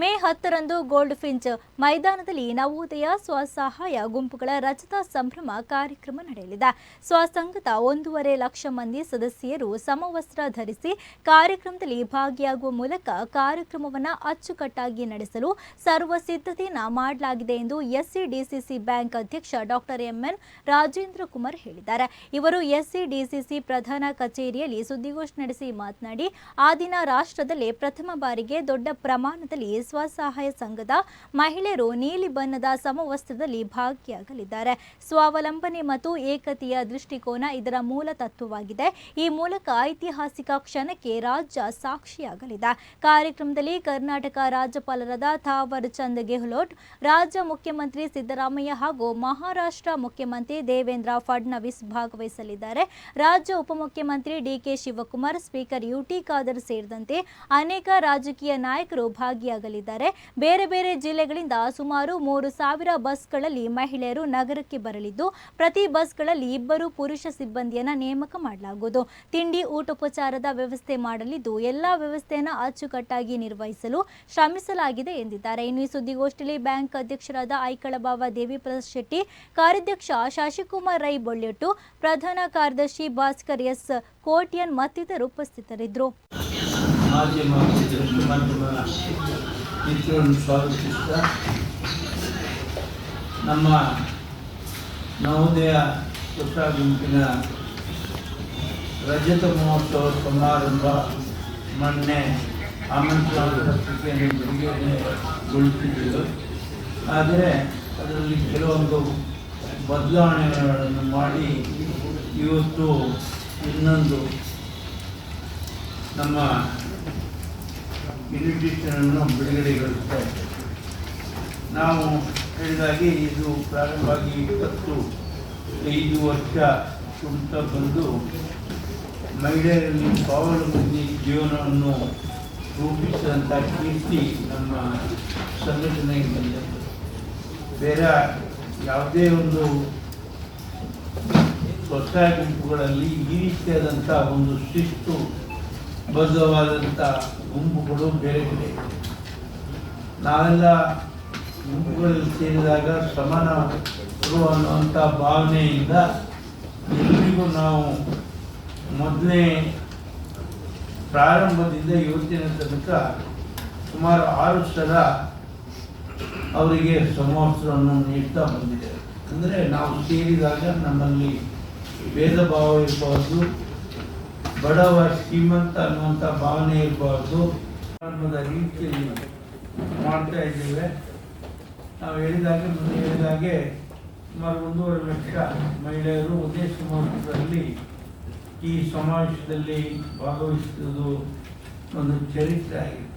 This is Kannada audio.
ಮೇ ಹತ್ತರಂದು ಗೋಲ್ಡ್ ಫಿಂಚ್ ಮೈದಾನದಲ್ಲಿ ನವೋದಯ ಸ್ವಸಹಾಯ ಗುಂಪುಗಳ ರಜತ ಸಂಭ್ರಮ ಕಾರ್ಯಕ್ರಮ ನಡೆಯಲಿದೆ. ಸ್ವಸಂಘದ ಒಂದೂವರೆ ಲಕ್ಷ ಮಂದಿ ಸದಸ್ಯರು ಸಮವಸ್ತ್ರ ಧರಿಸಿ ಕಾರ್ಯಕ್ರಮದಲ್ಲಿ ಭಾಗಿಯಾಗುವ ಮೂಲಕ ಕಾರ್ಯಕ್ರಮವನ್ನು ಅಚ್ಚುಕಟ್ಟಾಗಿ ನಡೆಸಲು ಸರ್ವ ಸಿದ್ಧತೆಯನ್ನು ಮಾಡಲಾಗಿದೆ ಎಂದು ಎಸ್ಸಿಡಿಸಿಸಿ ಬ್ಯಾಂಕ್ ಅಧ್ಯಕ್ಷ doctor M N Rajendra Kumar ಹೇಳಿದ್ದಾರೆ. ಇವರು ಎಸ್ಸಿಡಿಸಿಸಿ ಪ್ರಧಾನ ಕಚೇರಿಯಲ್ಲಿ ಸುದ್ದಿಗೋಷ್ಠಿ ನಡೆಸಿ ಮಾತನಾಡಿ, ಆ ದಿನ ರಾಷ್ಟ್ರದಲ್ಲೇ ಪ್ರಥಮ ಬಾರಿಗೆ ದೊಡ್ಡ ಪ್ರಮಾಣದಲ್ಲಿ ಸ್ವಸಹಾಯ ಸಂಘದ ಮಹಿಳೆಯರು ನೀಲಿ ಬಣ್ಣದ ಸಮವಸ್ತ್ರದಲ್ಲಿ ಭಾಗಿಯಾಗಲಿದ್ದಾರೆ. ಸ್ವಾವಲಂಬನೆ ಮತ್ತು ಏಕತೆಯ ದೃಷ್ಟಿಕೋನ ಇದರ ಮೂಲ ತತ್ವವಾಗಿದೆ. ಈ ಮೂಲಕ ಐತಿಹಾಸಿಕ ಕ್ಷಣಕ್ಕೆ ರಾಜ್ಯ ಸಾಕ್ಷಿಯಾಗಲಿದೆ. ಕಾರ್ಯಕ್ರಮದಲ್ಲಿ ಕರ್ನಾಟಕ ರಾಜ್ಯಪಾಲರಾದ ಥಾವರ್ ಚಂದ್ ಗೆಹ್ಲೋಟ್, ರಾಜ್ಯ ಮುಖ್ಯಮಂತ್ರಿ ಸಿದ್ದರಾಮಯ್ಯ ಹಾಗೂ ಮಹಾರಾಷ್ಟ್ರ ಮುಖ್ಯಮಂತ್ರಿ ದೇವೇಂದ್ರ ಫಡ್ನವೀಸ್ ಭಾಗವಹಿಸಲಿದ್ದಾರೆ. ರಾಜ್ಯ ಉಪಮುಖ್ಯಮಂತ್ರಿ DK Shivakumar, speaker UT Khader ಸೇರಿದಂತೆ ಅನೇಕ ರಾಜಕೀಯ ನಾಯಕರು ಭಾಗಿಯಾಗಲಿದ್ದಾರೆ. ಬೇರೆ ಬೇರೆ ಜಿಲ್ಲೆಗಳಿಂದ ಸುಮಾರು ಮೂರು ಸಾವಿರ ಬಸ್ಗಳಲ್ಲಿ ಮಹಿಳೆಯರು ನಗರಕ್ಕೆ ಬರಲಿದ್ದು, ಪ್ರತಿ ಬಸ್ಗಳಲ್ಲಿ ಇಬ್ಬರು ಪುರುಷ ಸಿಬ್ಬಂದಿಯನ್ನ ನೇಮಕ ಮಾಡಲಾಗುವುದು. ತಿಂಡಿ, ಊಟೋಪಚಾರದ ವ್ಯವಸ್ಥೆ ಮಾಡಲಿದ್ದು, ಎಲ್ಲಾ ವ್ಯವಸ್ಥೆಯನ್ನು ಅಚ್ಚುಕಟ್ಟಾಗಿ ನಿರ್ವಹಿಸಲು ಶ್ರಮಿಸಲಾಗಿದೆ ಎಂದಿದ್ದಾರೆ. ಇನ್ನು ಈ ಸುದ್ದಿಗೋಷ್ಠಿಯಲ್ಲಿ ಬ್ಯಾಂಕ್ ಅಧ್ಯಕ್ಷರಾದ ಐಕಳಬಾವ ದೇವಿಪ್ರಸಾದ್ ಶೆಟ್ಟಿ, ಕಾರ್ಯಾಧ್ಯಕ್ಷ ಶಶಿಕುಮಾರ್ ರೈ ಬೊಳ್ಳೆಟ್ಟು, ಪ್ರಧಾನ ಕಾರ್ಯದರ್ಶಿ ಭಾಸ್ಕರ್ ಎಸ್ ಕೋಟ್ಯನ್ ಮತ್ತಿತರರು ಉಪಸ್ಥಿತರಿದ್ದರು. ಮಿತ್ರರನ್ನು ಸ್ವಾಗತಿಸ್ತಾ ನಮ್ಮ ನವೋದಯ ಹೊಸ ಗುಂಪಿನ ರಜತ ಮಹೋತ್ಸವ ಸಮಾರಂಭ ಮೊನ್ನೆ ಆಮಂತ್ರಣ ಪತ್ರಿಕೆಯನ್ನು ಬಿಡುಗಡೆಗೊಳಿಸಿದ್ದೆವು ಆದರೆ ಅದರಲ್ಲಿ ಕೆಲವೊಂದು ಬದಲಾವಣೆಗಳನ್ನು ಮಾಡಿ ಇವತ್ತು ಇನ್ನೊಂದು ನಮ್ಮ ಇನ್ವಿಟೇಷನನ್ನು ಬಿಡುಗಡೆಗೊಳಿಸ್ತಾ ಇದ್ದೇವೆ ನಾವು ಹೇಳಿದಾಗೆ ಇದು ಪ್ರಾರಂಭವಾಗಿ ಇಪ್ಪತ್ತು, ಐದು ವರ್ಷ ಕುಂತ ಬಂದು ಮಹಿಳೆಯರಲ್ಲಿ ಸ್ವಾವಲಂಬಿ ಜೀವನವನ್ನು ರೂಪಿಸಿದಂಥ ಕೀರ್ತಿ ನಮ್ಮ ಸಂಘಟನೆಗೆ ಬಂದಿದೆ ಬೇರೆ ಯಾವುದೇ ಒಂದು ಸ್ವಸಹಾಯ ಗುಂಪುಗಳಲ್ಲಿ ಈ ರೀತಿಯಾದಂಥ ಒಂದು ಶಿಸ್ತು ಬದ್ಧವಾದಂಥ ಗುಂಪುಗಳು ಬೇರೆ ಬೇರೆ. ನಾವೆಲ್ಲ ಗುಂಪುಗಳಲ್ಲಿ ಸೇರಿದಾಗ ಸಮಾನರು ಅನ್ನುವಂಥ ಭಾವನೆಯಿಂದ ಎಲ್ರಿಗೂ ನಾವು ಮೊದಲನೇ ಪ್ರಾರಂಭದಿಂದ ಇವತ್ತಿನ ತನಕ ಸುಮಾರು ಆರು ಸಲ ಅವರಿಗೆ ಸಮವಸ್ತ್ರವನ್ನು ನೀಡ್ತಾ ಬಂದಿದೆ ಅಂದರೆ ನಾವು ಸೇರಿದಾಗ ನಮ್ಮಲ್ಲಿ ಭೇದ ಭಾವ ಇರಬಾರ್ದು ಬಡವ ಶ್ರೀಮಂತ ಅನ್ನುವಂಥ ಭಾವನೆ ಇರಬಾರ್ದು. ಅನ್ನೋದ ರೀತಿಯಲ್ಲಿ ಮಾಡ್ತಾ ಇದ್ದೇವೆ. ನಾವು ಹೇಳಿದಾಗೆ ಮುಂದೆ ಹೇಳಿದಾಗೆ ಸುಮಾರು ಒಂದೂವರೆ ಲಕ್ಷ ಮಹಿಳೆಯರು ಒಂದೇ ಸಮಾವೇಶದಲ್ಲಿ ಈ ಸಮಾವೇಶದಲ್ಲಿ ಭಾಗವಹಿಸಿದ್ದು ಒಂದು ಚರಿತ್ರೆ ಆಗಿದೆ.